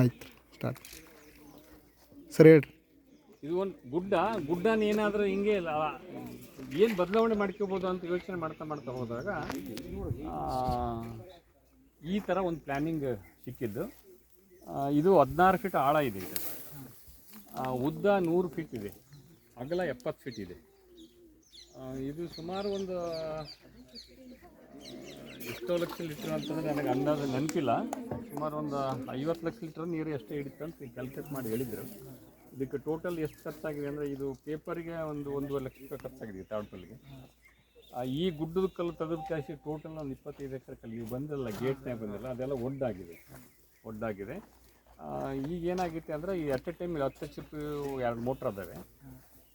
ಆಯ್ತು ಸ್ಟಾರ್ಟ್ ಸರಿ ಹೇಳ್ರಿ. ಇದು ಒಂದು ಗುಡ್ಡ, ಗುಡ್ಡನ ಏನಾದರೂ ಹಿಂಗೆ ಏನು ಬದಲಾವಣೆ ಮಾಡ್ಕೋಬೋದು ಅಂತ ಯೋಚನೆ ಮಾಡ್ತಾ ಮಾಡ್ತಾ ಹೋದಾಗ ಈ ಥರ ಒಂದು ಪ್ಲ್ಯಾನಿಂಗ್ ಸಿಕ್ಕಿದ್ದು. ಇದು ಹದಿನಾರು ಫೀಟ್ ಆಳ ಇದೆ ಇದು. ಉದ್ದ ನೂರು ಫೀಟ್ ಇದೆ, ಅಗಲ ಎಪ್ಪತ್ತು ಫೀಟ್ ಇದೆ. ಇದು ಸುಮಾರು ಒಂದು ಎಷ್ಟೋ ಲಕ್ಷ ಲೀಟ್ರ್ ಅಂತಂದರೆ ನನಗೆ ಅಂದಾಜು ನೆನಪಿಲ್ಲ. ಸುಮಾರು ಒಂದು ಐವತ್ತು ಲಕ್ಷ ಲೀಟ್ರ್ ನೀರು ಎಷ್ಟೇ ಹಿಡಿತು ಅಂತ ಕ್ಯಾಲ್ಕುಲೇಟ್ ಮಾಡಿ ಹೇಳಿದರು. ಇದಕ್ಕೆ ಟೋಟಲ್ ಎಷ್ಟು ಖರ್ಚಾಗಿದೆ ಅಂದರೆ ಇದು ಪೇಪರ್ಗೆ ಒಂದು ಒಂದೂವರೆ ಲಕ್ಷ ರೂಪಾಯಿ ಖರ್ಚಾಗಿದೆ ತಾಡ್ಪಲ್ಲಿಗೆ ಈ ಗುಡ್ಡದ ಕಲ್ಲು ತೆಗೆದು ಕಾಸಿ ಟೋಟಲ್ ಒಂದು ಇಪ್ಪತ್ತೈದು ಎಕರೆ ಕಲ್ಲು. ನೀವು ಬಂದಿಲ್ಲ ಗೇಟ್ನೇ ಬಂದಿಲ್ಲ ಅದೆಲ್ಲ ಒಡ್ಡಾಗಿದೆ ಒಡ್ಡಾಗಿದೆ ಈಗ ಏನಾಗೈತೆ ಅಂದರೆ ಈ ಅಟ್ ಎ ಟೈಮ್ ಹತ್ತು ಎಚ್ ಎರಡು ಮೋಟ್ರ್ ಅದಾವೆ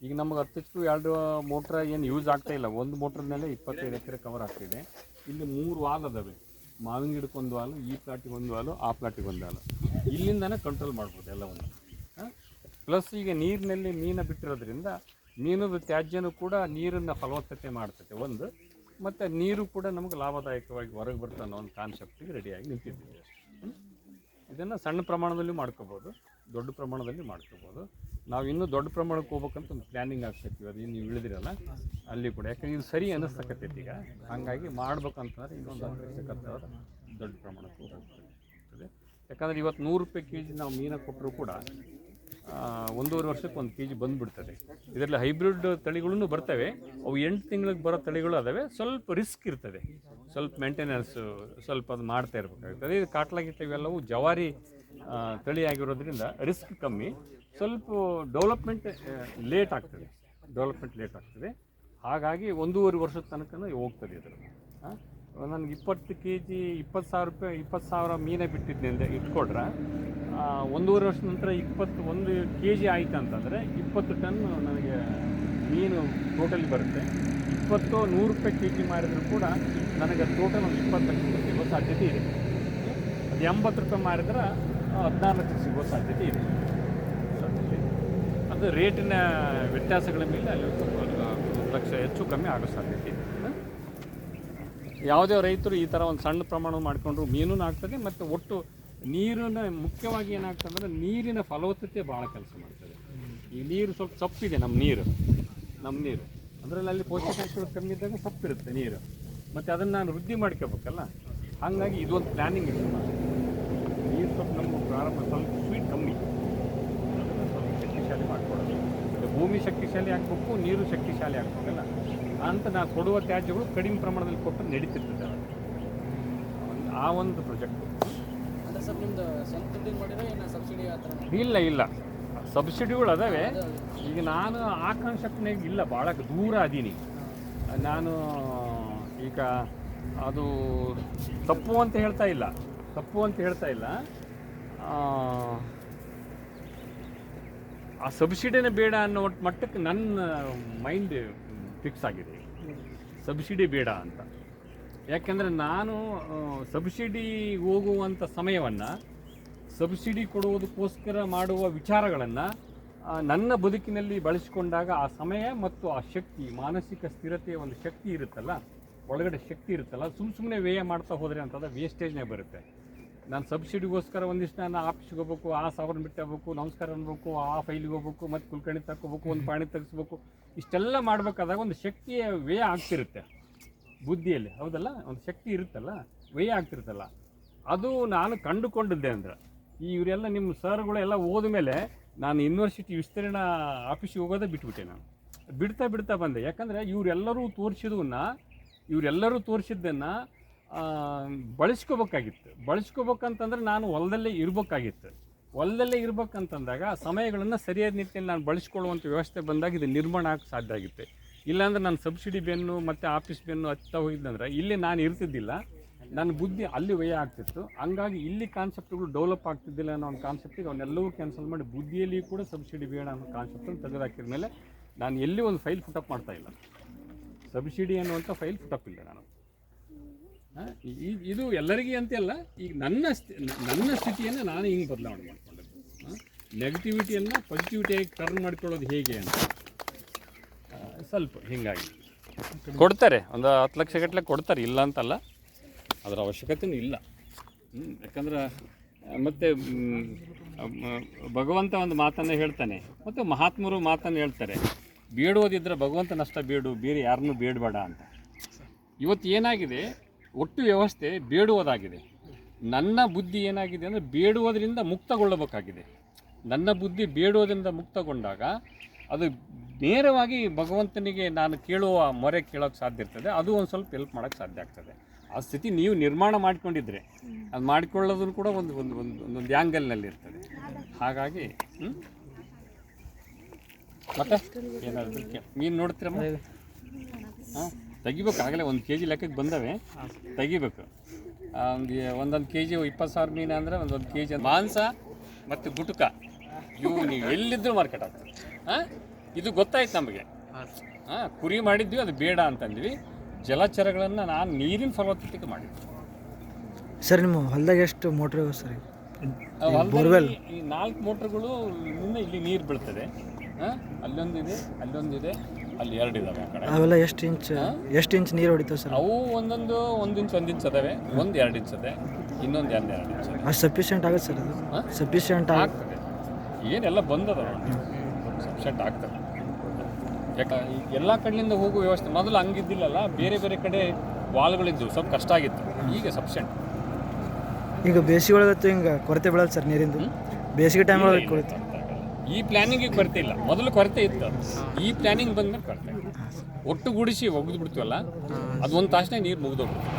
ಈಗ ನಮಗೆ ಹತ್ತು ಪಿ ಎರಡು ಮೋಟ್ರ್ ಏನು ಯೂಸ್ ಆಗ್ತಾ ಇಲ್ಲ. ಒಂದು ಮೋಟ್ರ್ ಮೇಲೆ ಇಪ್ಪತ್ತೈದು ಎಕರೆ ಕವರ್ ಆಗ್ತಿದೆ ಇಲ್ಲಿ ಮೂರು ವಾಲ್ ಅದಾವೆ. ಮಾವಿನ ಗಿಡಕ್ಕೆ ಒಂದು ವಾಲು ಈ ಪ್ಲಾಟಿಗೆ ಒಂದು ವಾಲು ಆ ಪ್ಲಾಟಿಗೆ ಒಂದು ವಾಲು ಇಲ್ಲಿಂದನೇ ಕಂಟ್ರೋಲ್ ಮಾಡ್ಬೋದು ಎಲ್ಲವನ್ನು. ಪ್ಲಸ್ ಈಗ ನೀರಿನಲ್ಲಿ ಮೀನು ಬಿಟ್ಟಿರೋದ್ರಿಂದ ಮೀನದ ತ್ಯಾಜ್ಯನೂ ಕೂಡ ನೀರನ್ನು ಫಲವತ್ತತೆ ಮಾಡ್ತೈತೆ ಒಂದು. ಮತ್ತು ನೀರು ಕೂಡ ನಮಗೆ ಲಾಭದಾಯಕವಾಗಿ ಹೊರಗೆ ಬರ್ತದೆ ಅನ್ನೋ ಒಂದು ಕಾನ್ಸೆಪ್ಟಿಗೆ ರೆಡಿಯಾಗಿ ನಿಂತಿದ್ದೀವಿ? ಇದನ್ನು ಸಣ್ಣ ಪ್ರಮಾಣದಲ್ಲಿ ಮಾಡ್ಕೋಬೋದು, ದೊಡ್ಡ ಪ್ರಮಾಣದಲ್ಲಿ ಮಾಡ್ಕೋಬೋದು. ನಾವು ಇನ್ನೂ ದೊಡ್ಡ ಪ್ರಮಾಣಕ್ಕೆ ಹೋಗ್ಬೇಕಂತ ಒಂದು ಪ್ಲ್ಯಾನಿಂಗ್ ಆಗ್ತೈತಿ. ಅದು ನೀವು ಇಳಿದಿರಲ್ಲ ಅಲ್ಲಿ ಕೂಡ. ಯಾಕಂದ್ರೆ ಇದು ಸರಿ ಅನ್ನಿಸ್ತಕ್ಕತ್ತೈತಿ ಈಗ. ಹಾಗಾಗಿ ಮಾಡ್ಬೇಕಂತಂದ್ರೆ ಇನ್ನೊಂದು ವರ್ಷ ದೊಡ್ಡ ಪ್ರಮಾಣಕ್ಕೆ ಹೋಗ್ತದೆ. ಯಾಕಂದ್ರೆ ಇವತ್ತು ನೂರು ರೂಪಾಯಿ ಕೆ ಜಿ ನಾವು ಮೀನ ಕೊಟ್ಟರು ಕೂಡ ಒಂದೂವರೆ ವರ್ಷಕ್ಕೆ ಒಂದು ಕೆ ಜಿ ಬಂದುಬಿಡ್ತದೆ. ಇದರಲ್ಲಿ ಹೈಬ್ರಿಡ್ ತಳಿಗಳೂ ಬರ್ತವೆ. ಅವು ಎಂಟು ತಿಂಗಳಿಗೆ ಬರೋ ತಳಿಗಳು ಅದಾವೆ. ಸ್ವಲ್ಪ ರಿಸ್ಕ್ ಇರ್ತದೆ. ಸ್ವಲ್ಪ ಮೇಂಟೆನೆನ್ಸು ಸ್ವಲ್ಪ ಅದು ಮಾಡ್ತಾ ಇರಬೇಕಾಗ್ತದೆ ಇದು ಕಾಟ್ಲಾಗಿಟ್ಟ ಇವೆಲ್ಲವೂ ಜವಾರಿ ತಳಿ ಆಗಿರೋದ್ರಿಂದ ರಿಸ್ಕ್ ಕಮ್ಮಿ. ಸ್ವಲ್ಪ ಡೆವಲಪ್ಮೆಂಟ್ ಲೇಟ್ ಆಗ್ತದೆ. ಡೆವಲಪ್ಮೆಂಟ್ ಲೇಟ್ ಆಗ್ತದೆ. ಹಾಗಾಗಿ ಒಂದೂವರೆ ವರ್ಷದ ತನಕ ಹೋಗ್ತದೆ ಇದು ನನಗೆ ಇಪ್ಪತ್ತು ಕೆ ಜಿ ಇಪ್ಪತ್ತು ಸಾವಿರ ರೂಪಾಯಿ, ಇಪ್ಪತ್ತು ಸಾವಿರ ಮೀನೇ ಬಿಟ್ಟಿದ್ದೆ ಅಂತ ಇಟ್ಕೊಡ್ರೆ. ಒಂದೂವರೆ ವರ್ಷದ ನಂತರ ಇಪ್ಪತ್ತು, ಒಂದು ಕೆ ಜಿ ಆಯಿತು ಅಂತಂದರೆ ಇಪ್ಪತ್ತು ಟನ್ ನನಗೆ ಮೀನು ಟೋಟಲಿ ಬರುತ್ತೆ. ಇಪ್ಪತ್ತು ನೂರು ರೂಪಾಯಿ ಕೆ ಜಿ ಮಾರಿದರೂ ಕೂಡ ನನಗೆ ಟೋಟಲ್ ಒಂದು ಇಪ್ಪತ್ತು ಲಕ್ಷ ರೂಪಾಯಿ ಸಿಗೋ ಸಾಧ್ಯತೆ ಇದೆ. ಅದು ಎಂಬತ್ತು ರೂಪಾಯಿ ಮಾರಿದ್ರೆ ಹದಿನಾರು ಲಕ್ಷ ಸಿಗೋ ಸಾಧ್ಯತೆ ಇದೆ. ಅದು ರೇಟಿನ ವ್ಯತ್ಯಾಸಗಳ ಮೇಲೆ ಅಲ್ಲಿ ಲಕ್ಷ ಹೆಚ್ಚು ಕಮ್ಮಿ ಆಗೋ ಸಾಧ್ಯತೆ ಯಾವುದೇ ರೈತರು ಈ ಥರ ಒಂದು ಸಣ್ಣ ಪ್ರಮಾಣ ಮಾಡಿಕೊಂಡ್ರು ಮೀನು ಆಗ್ತದೆ ಮತ್ತು ಒಟ್ಟು ನೀರಿನ ಮುಖ್ಯವಾಗಿ ಏನಾಗ್ತದೆ ಅಂದರೆ ನೀರಿನ ಫಲವತ್ತತೆ ಭಾಳ ಕೆಲಸ ಮಾಡ್ತದೆ. ಈ ನೀರು ಸ್ವಲ್ಪ ಸಪ್ಪಿದೆ ನಮ್ಮ ನೀರು ನಮ್ಮ ನೀರು. ಅದರಲ್ಲಿ ಅಲ್ಲಿ ಪೋಷಕಾಂಶಗಳು ಕಮ್ಮಿ ಇದ್ದಾಗ ಸಪ್ಪಿರುತ್ತೆ ನೀರು. ಮತ್ತು ಅದನ್ನು ನಾನು ವೃದ್ಧಿ ಮಾಡ್ಕೋಬೇಕಲ್ಲ? ಹಾಗಾಗಿ ಇದೊಂದು ಪ್ಲ್ಯಾನಿಂಗ್ ಇದೆ. ನೀರು ಸ್ವಲ್ಪ ನಮ್ಮ ಪ್ರಾರಂಭ ಸ್ವಲ್ಪ ಸ್ವೀಟ್ ಕಮ್ಮಿ. ಸ್ವಲ್ಪ ಶಕ್ತಿಶಾಲಿ ಮತ್ತೆ ಭೂಮಿ ಶಕ್ತಿಶಾಲಿ ಆಗಬೇಕು ನೀರು ಶಕ್ತಿಶಾಲಿ ಆಗಬೇಕಲ್ಲ. ಅಂತ ನಾ ಕೊಡುವ ತ್ಯಾಜ್ಯಗಳು ಕಡಿಮೆ ಪ್ರಮಾಣದಲ್ಲಿ ಕೊಟ್ಟು ನಡೀತಿರ್ತದೆ ಒಂದು- ಆ ಒಂದು ಪ್ರಾಜೆಕ್ಟ್ ಇಲ್ಲ ಇಲ್ಲ. ಸಬ್ಸಿಡಿಗಳು ಅದಾವೆ. ಈಗ ನಾನು ಆ ಕಾನ್ಸೆಪ್ಟ್ನಾಗ ಇಲ್ಲ ಭಾಳ ದೂರ ಅದೀನಿ. ನಾನು ಈಗ ಅದು ತಪ್ಪು ಅಂತ ಹೇಳ್ತಾ ಇಲ್ಲ. ತಪ್ಪು ಅಂತ ಹೇಳ್ತಾ ಇಲ್ಲ. ಆ, ಸಬ್ಸಿಡಿನೇ ಬೇಡ ಅನ್ನೋ ಮಟ್ಟಕ್ಕೆ ನನ್ನ ಮೈಂಡ್ ಫಿಕ್ಸ್ ಆಗಿದೆ ಸಬ್ಸಿಡಿ ಬೇಡ ಅಂತ. ಯಾಕೆಂದರೆ ನಾನು ಸಬ್ಸಿಡಿ ಹೋಗುವಂಥ ಸಮಯವನ್ನು ಸಬ್ಸಿಡಿ ಕೊಡುವುದಕ್ಕೋಸ್ಕರ ಮಾಡುವ ವಿಚಾರಗಳನ್ನು ನನ್ನ ಬದುಕಿನಲ್ಲಿ ಬಳಸಿಕೊಂಡಾಗ ಆ ಸಮಯ ಮತ್ತು ಆ ಶಕ್ತಿ ಮಾನಸಿಕ ಸ್ಥಿರತೆಯ ಒಂದು ಶಕ್ತಿ ಇರುತ್ತಲ್ಲ ಒಳಗಡೆ ಶಕ್ತಿ ಇರುತ್ತಲ್ಲ ಸುಮ್ಮ ಸುಮ್ಮನೆ ವ್ಯಯ ಮಾಡ್ತಾ ಹೋದರೆ ಅಂತಂದ್ರೆ ವೇಸ್ಟೇಜ್ನೇ ಬರುತ್ತೆ. ನಾನು ಸಬ್ಸಿಡಿಗೋಸ್ಕರ ಒಂದಿಷ್ಟು ನಾನು ಆಫೀಸ್ಗೆ ಹೋಗ್ಬೇಕು, ಆ ಸಾವಿರ ಬಿಟ್ಟು ಹೋಗ್ಬೇಕು, ನಮಸ್ಕಾರ ಅನ್ಬೇಕು, ಆ ಫೈಲಿಗೆ ಹೋಗ್ಬೇಕು, ಮತ್ತು ಕುಲ್ಕರ್ಣಿ ತಗೋಬೇಕು ಒಂದು ಪಾಣಿ ತೆಗಿಸ್ಬೇಕು, ಇಷ್ಟೆಲ್ಲ ಮಾಡಬೇಕಾದಾಗ ಒಂದು ಶಕ್ತಿಯ ವ್ಯಯ ಆಗ್ತಿರುತ್ತೆ. ಬುದ್ಧಿಯಲ್ಲಿ, ಹೌದಲ್ಲ? ಒಂದು ಶಕ್ತಿ ಇರುತ್ತಲ್ಲ, ವ್ಯಯ ಆಗ್ತಿರುತ್ತಲ್ಲ. ಅದು ನಾನು ಕಂಡುಕೊಂಡಿದ್ದೆ ಅಂದ್ರೆ. ಈ ಇವರೆಲ್ಲ ನಿಮ್ಮ ಸರ್ಗಳು ಎಲ್ಲ ಹೋದ ಮೇಲೆ ನಾನು ಯೂನಿವರ್ಸಿಟಿ ವಿಸ್ತರಣಾ ಆಫೀಸಿಗೆ ಹೋಗೋದೇ ಬಿಟ್ಬಿಟ್ಟೆ ನಾನು. ಬಿಡ್ತಾ ಬಿಡ್ತಾ ಬಂದೆ. ಯಾಕಂದರೆ ಇವರೆಲ್ಲರೂ ತೋರಿಸಿದವನ್ನ ಇವರೆಲ್ಲರೂ ತೋರಿಸಿದ್ದನ್ನು ಬಳಸ್ಕೋಬೇಕಾಗಿತ್ತು. ಬಳಸ್ಕೋಬೇಕಂತಂದ್ರೆ ನಾನು ಹೊಲದಲ್ಲೇ ಇರಬೇಕಾಗಿತ್ತು. ಹೊಲದಲ್ಲೇ ಇರ್ಬೇಕಂತಂದಾಗ ಆ ಸಮಯಗಳನ್ನು ಸರಿಯಾದ ನಿಟ್ಟಿನಲ್ಲಿ ನಾನು ಬಳಸ್ಕೊಳ್ಳುವಂಥ ವ್ಯವಸ್ಥೆ ಬಂದಾಗ ಇದು ನಿರ್ಮಾಣ ಆಗಕ್ಕೆ ಸಾಧ್ಯ ಆಗುತ್ತೆ. ಇಲ್ಲಾಂದ್ರೆ ನಾನು ಸಬ್ಸಿಡಿ ಬೆನ್ನು ಮತ್ತು ಆಫೀಸ್ ಬೆನ್ನು ಹತ್ತಾ ಹೋಗಿದ್ದಂದ್ರೆ ಇಲ್ಲಿ ನಾನು ಇರ್ತಿದ್ದಿಲ್ಲ. ನನ್ನ ಬುದ್ಧಿ ಅಲ್ಲಿ ವ್ಯಯ ಆಗ್ತಿತ್ತು. ಹಂಗಾಗಿ ಇಲ್ಲಿ ಕಾನ್ಸೆಪ್ಟ್ಗಳು ಡೆವಲಪ್ ಆಗ್ತಿದ್ದಿಲ್ಲ ಅನ್ನೋ ಒಂದು ಕಾನ್ಸೆಪ್ಟಿಗೆ ಅವನ್ನೆಲ್ಲವೂ ಕ್ಯಾನ್ಸಲ್ ಮಾಡಿ ಬುದ್ಧಿಯಲ್ಲಿ ಕೂಡ ಸಬ್ಸಿಡಿ ಬೇಡ ಅನ್ನೋ ಕಾನ್ಸೆಪ್ಟನ್ನು ತೆಗೆದಾಕಿದ ಮೇಲೆ ನಾನು ಎಲ್ಲಿ ಒಂದು ಫೈಲ್ ಫುಟಪ್ ಮಾಡ್ತಾ ಇಲ್ಲ. ಸಬ್ಸಿಡಿ ಅನ್ನುವಂಥ ಫೈಲ್ ಫುಟಪ್ ಇಲ್ಲ ನಾನು. ಇದು ಎಲ್ಲರಿಗೆ ಅಂತೆಲ್ಲ ಈಗ ನನ್ನ ಸ್ಥಿ- ನನ್ನ ಸ್ಥಿತಿಯನ್ನು ನಾನು ಹಿಂಗೆ ಬದಲಾವಣೆ ಮಾಡ್ಕೊಂಡದ್ದು. ನೆಗೆಟಿವಿಟಿಯನ್ನು ಪಾಸಿಟಿವಿಟಿಯಾಗಿ ಟರ್ನ್ ಮಾಡ್ಕೊಳ್ಳೋದು ಹೇಗೆ ಅಂತ. ಸ್ವಲ್ಪ ಹೀಗಾಗಿ. ಕೊಡ್ತಾರೆ ಒಂದು ಹತ್ತು ಲಕ್ಷ ಗಟ್ಟಲೆ ಕೊಡ್ತಾರೆ ಇಲ್ಲ ಅಂತಲ್ಲ. ಅದರ ಅವಶ್ಯಕತೆಯೂ ಇಲ್ಲ. ಯಾಕಂದ್ರೆ ಮತ್ತು ಭಗವಂತ ಒಂದು ಮಾತನ್ನು ಹೇಳ್ತಾನೆ. ಮತ್ತು ಮಹಾತ್ಮರು ಮಾತನ್ನು ಹೇಳ್ತಾರೆ. ಬೇಡೋದಿದ್ರೆ ಭಗವಂತನಷ್ಟ ಬೇಡು ಬೇರೆ ಯಾರನ್ನೂ ಬೇಡಬೇಡ ಅಂತ. ಇವತ್ತು ಏನಾಗಿದೆ? ಒಟ್ಟು ವ್ಯವಸ್ಥೆ ಬೇಡುವುದಾಗಿದೆ. ನನ್ನ ಬುದ್ಧಿ ಏನಾಗಿದೆ ಅಂದರೆ ಬೇಡುವುದರಿಂದ ಮುಕ್ತಗೊಳ್ಳಬೇಕಾಗಿದೆ. ನನ್ನ ಬುದ್ಧಿ ಬೇಡುವುದರಿಂದ ಮುಕ್ತಗೊಂಡಾಗ ಅದು ನೇರವಾಗಿ ಭಗವಂತನಿಗೆ ನಾನು ಕೇಳುವ ಮೊರೆ ಕೇಳೋಕ್ಕೆ ಸಾಧ್ಯ ಇರ್ತದೆ. ಅದು ಒಂದು ಸ್ವಲ್ಪ ಹೆಲ್ಪ್ ಮಾಡೋಕ್ಕೆ ಸಾಧ್ಯ ಆಗ್ತದೆ. ಆ ಸ್ಥಿತಿ ನೀವು ನಿರ್ಮಾಣ ಮಾಡಿಕೊಂಡಿದ್ರೆ ಅದು ಮಾಡಿಕೊಳ್ಳೋದನ್ನು ಕೂಡ ಒಂದು ಒಂದು ಒಂದು, ಒಂದೊಂದು ಆ್ಯಂಗಲ್ನಲ್ಲಿ ಇರ್ತದೆ. ಹಾಗಾಗಿ? ಮತ್ತೆ ಏನಾದರೂ ನೀನು ನೋಡ್ತೀರಮ್ಮ? ಹಾಂ? ತೆಗಿಬೇಕು. ಆಗಲೇ ಒಂದು ಕೆ ಜಿ ಲೆಕ್ಕಕ್ಕೆ ಬಂದವೆ. ತೆಗಿಬೇಕು. ಒಂದು ಒಂದೊಂದು ಕೆ ಜಿ ಇಪ್ಪತ್ತು ಸಾವಿರ ಮೀನು ಅಂದರೆ ಒಂದೊಂದು ಕೆ ಜಿ ಮಾಂಸ ಮತ್ತು ಗುಟುಕ. ಇವು ನೀವು ಎಲ್ಲಿದ್ದರೂ ಮಾರ್ಕೆಟ್ ಆಗ್ತದೆ. ಹಾಂ ಇದು ಗೊತ್ತಾಯ್ತು ನಮಗೆ. ಹಾಂ ಕುರಿ ಮಾಡಿದ್ವಿ ಅದು ಬೇಡ ಅಂತಂದ್ವಿ. ಜಲಚರಗಳನ್ನು ನಾನು ನೀರಿನ ಫಲವತ್ತತೆಗೆ ಮಾಡಿದ್ವಿ ಸರ್ ನಿಮ್ಮ ಹೊಲದಾಗ ಎಷ್ಟು ಮೋಟ್ರ್ ಇವೆ ಸರ್? ಹೊಲದಲ್ಲಿ ಈ ನಾಲ್ಕು ಮೋಟ್ರ್ಗಳು ಇಲ್ಲಿ ನೀರು ಬೀಳ್ತದೆ. ಹಾಂ ಅಲ್ಲೊಂದಿದೆ ಅಲ್ಲೊಂದಿದೆ. ಅಲ್ಲಿ ಎರಡು ಇದಾವೆ ಆ ಕಡೆ. ಅವೆಲ್ಲ ಎಷ್ಟು ಇಂಚ್ ಎಷ್ಟು ಇಂಚ್ ನೀರು ಹೊಡಿತಾವೆ ಸರ್? ಅವು ಒಂದೊಂದು ಒಂದು ಇಂಚ್ ಒಂದು ಇಂಚ್ ಅದಾವೆ. ಒಂದು ಎರಡು ಇಂಚ್ ಅದೇ. ಇನ್ನೊಂದು ಎರಡು ಎರಡು ಇಂಚ್ ಅದೆ. ಅಷ್ಟು ಸಫಿಷಿಯೆಂಟ್ ಆಗುತ್ತೆ ಸರ್ ಅದು? ಹಾಂ? ಸಫಿಷಿಯೆಂಟ್ ಆಗ ಆಗ್ತದೆ. ಏನೆಲ್ಲ ಬಂದದ ಸಬ್ಸೆಂಟ್ ಆಗ್ತದೆ. ಯಾಕೆ ಎಲ್ಲ ಕಡೆಯಿಂದ ಹೋಗುವ ವ್ಯವಸ್ಥೆ ಮೊದಲು ಹಂಗಿದ್ದಿಲ್ಲಲ್ಲ ಬೇರೆ ಬೇರೆ ಕಡೆ ವಾಲ್ಗಳಿದ್ದು ಸ್ವಲ್ಪ ಕಷ್ಟ ಆಗಿತ್ತು. ಈಗ ಸಬ್ಸೆಂಟ್ ಈಗ ಬೇಸಿಗೆ ಒಳಗತ್ತು ಹಿಂಗೆ ಕೊರತೆ ಬೀಳಲ್ಲ ಸರ್ ನೀರಿಂದು? ಬೇಸಿಗೆ ಟೈಮ್ ಒಳಗೆ ಕೊರತೆ ಈ ಪ್ಲ್ಯಾನಿಂಗಿಗೆ ಕೊರತೆ ಇಲ್ಲ. ಮೊದಲು ಕೊರತೆ ಇತ್ತು ಈ ಪ್ಲಾನಿಂಗ್ ಬಂದ್ಮೇಲೆ ಕೊರತೆ ಒಟ್ಟುಗೂಡಿಸಿ ಒಗ್ದು ಬಿಡ್ತೀವಲ್ಲ ಅದು ಒಂದು ತಾಸನೇ ನೀರು ಮುಗಿದೋಗ್ಬಿಡ್ತು.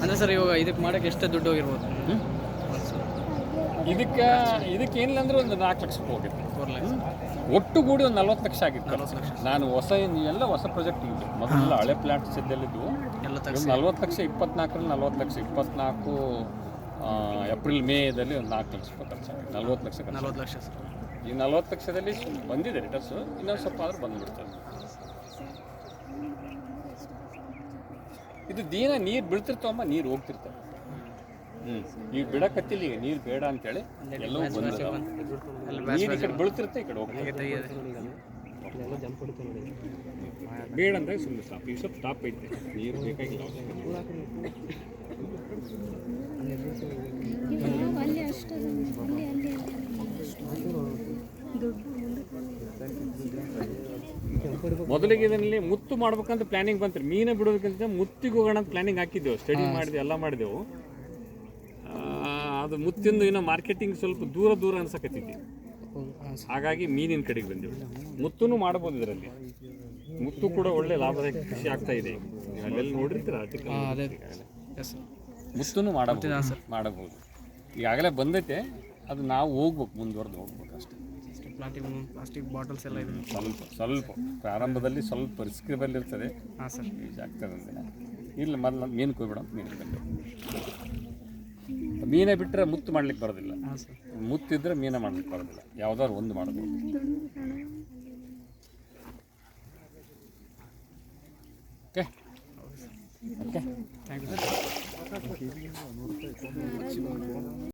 ಅಂದರೆ ಸರ್ ಇವಾಗ ಇದಕ್ಕೆ ಮಾಡೋಕ್ಕೆ ಎಷ್ಟು ದುಡ್ಡು ಹೋಗಿರ್ಬೋದು. ಇದಕ್ಕೆ ಇದಕ್ಕೆ ಏನಿಲ್ಲ ಅಂದ್ರೆ ಒಂದು ನಾಲ್ಕು ಲಕ್ಷ ಹೋಗಿತ್ತು. ಒಟ್ಟುಗೂಡಿ ಒಂದು ನಲ್ವತ್ತು ಲಕ್ಷ ಆಗಿತ್ತು. ನಾನು ಹೊಸ ಎಲ್ಲ ಹೊಸ ಪ್ರಾಜೆಕ್ಟ್ ಇದ್ದು ಮೊದಲೆಲ್ಲ ಹಳೆ ಪ್ಲಾಂಟ್ ಇದ್ದಲ್ಲಿದ್ದು. ನಲ್ವತ್ತು ಲಕ್ಷ ಇಪ್ಪತ್ನಾಲ್ಕರಲ್ಲಿ ನಲ್ವತ್ತು ಲಕ್ಷ ಇಪ್ಪತ್ನಾಲ್ಕು ಏಪ್ರಿಲ್ ಮೇದಲ್ಲಿ ಒಂದು ನಾಲ್ಕು ಲಕ್ಷ ರೂಪಾಯಿ ಆಗುತ್ತೆ. ನಲ್ವತ್ತು ಲಕ್ಷ ನಲ್ವತ್ತು ಲಕ್ಷ ಸರ್. ಈ ನಲ್ವತ್ತು ಲಕ್ಷದಲ್ಲಿ ಬಂದಿದೆ ರಿಟರ್ನ್ಸು ಇನ್ನೊಂದು ಸ್ವಲ್ಪ ಆದರೂ ಬಂದುಬಿಡ್ತದೆ. ಇದು ದಿನ ನೀರು ಬೀಳ್ತಿರ್ತಾವಮ್ಮ ನೀರು ಹೋಗ್ತಿರ್ತಾವೆ ಹ್ಞೂ ಈಗ ಬಿಡಕತ್ತಿಲ್ಲ ಈಗ ನೀರು ಬೇಡ ಅಂತೇಳಿ ಎಲ್ಲವೂ ಬಂದಿದೆ. ನೀರು ಈ ಕಡೆ ಬೀಳ್ತಿರ್ತೆ ಈ ಕಡೆ ಹೋಗ್ತದೆ ಬೇಡ ಅಂದಾಗ ಸುಮ್ಮನೆ ಸ್ಟಾಪ್ ಈಗ ಸ್ವಲ್ಪ ಸ್ಟಾಪ್ ಐತೆ. ನೀರು ಬೇಕಾಗಿಲ್ಲ ಅಲ್ಲಿ ಅಷ್ಟು ಅಲ್ಲಿ ಅಲ್ಲಿ ಮೊದಲಿಗೆ ಇದರಲ್ಲಿ ಮುತ್ತು ಮಾಡ್ಬೇಕಂತ ಪ್ಲಾನಿಂಗ್ ಬಂತು. ಮೀನು ಬಿಡೋದಕ್ಕಿಂತ ಮುತ್ತಿಗೆ ಹೋಗೋಣ ಅಂತ ಪ್ಲಾನಿಂಗ್ ಹಾಕಿದ್ದೆವು. ಸ್ಟಡಿ ಮಾಡಿದೆ ಎಲ್ಲ ಮಾಡಿದೆವು. ಆ, ಅದು ಮುತ್ತಿಂದು ಇನ್ನು ಮಾರ್ಕೆಟಿಂಗ್ ಸ್ವಲ್ಪ ದೂರ ದೂರ ಅನ್ಸಕತ್ತಿದ್ವಿ ಹಾಗಾಗಿ ಮೀನಿನ ಕಡೆಗೆ ಬಂದೆವು. ಮುತ್ತೂ ಮಾಡ್ಬೋದು ಇದರಲ್ಲಿ. ಮುತ್ತು ಕೂಡ ಒಳ್ಳೆ ಲಾಭದಾಯಕ ಕೃಷಿ ಆಗ್ತಾ ಇದೆ. ಅಲ್ಲೆಲ್ಲ ನೋಡಿರ್ತೀರ ಮುತ್ತೂ ಮಾಡಬಹುದು. ಮಾಡಬಹುದು. ಈಗಾಗಲೇ ಬಂದೈತೆ. ಅದು ನಾವು ಹೋಗ್ಬೇಕು ಮುಂದುವರೆದು ಹೋಗ್ಬೇಕು ಅಷ್ಟೇ. ಪ್ಲಾಸ್ಟಿಕ್ ಪ್ಲಾಸ್ಟಿಕ್ ಬಾಟಲ್ಸ್ ಎಲ್ಲ ಇದೆ ಸ್ವಲ್ಪ ಸ್ವಲ್ಪ. ಪ್ರಾರಂಭದಲ್ಲಿ ಸ್ವಲ್ಪ ರಿಸ್ಕ್ ಇರ್ತದೆ ಹಾಂ ಸರ್. ಯೂಸ್ ಆಗ್ತದೆ ಒಂದಿನ ಇಲ್ಲ ಮೊದಲ ಮೀನು ಕೊಯ್ಬಿಡ ಮೀನು ಬಂದೆ. ಮೀನೇ ಬಿಟ್ಟರೆ ಮುತ್ತು ಮಾಡ್ಲಿಕ್ಕೆ ಬರೋದಿಲ್ಲ. ಹಾಂ ಸರ್. ಮುತ್ತಿದ್ರೆ ಮೀನ ಮಾಡ್ಲಿಕ್ಕೆ ಬರೋದಿಲ್ಲ. ಯಾವ್ದಾದ್ರು ಒಂದು ಮಾಡಬೇಕು okay. Okay. Thank you sir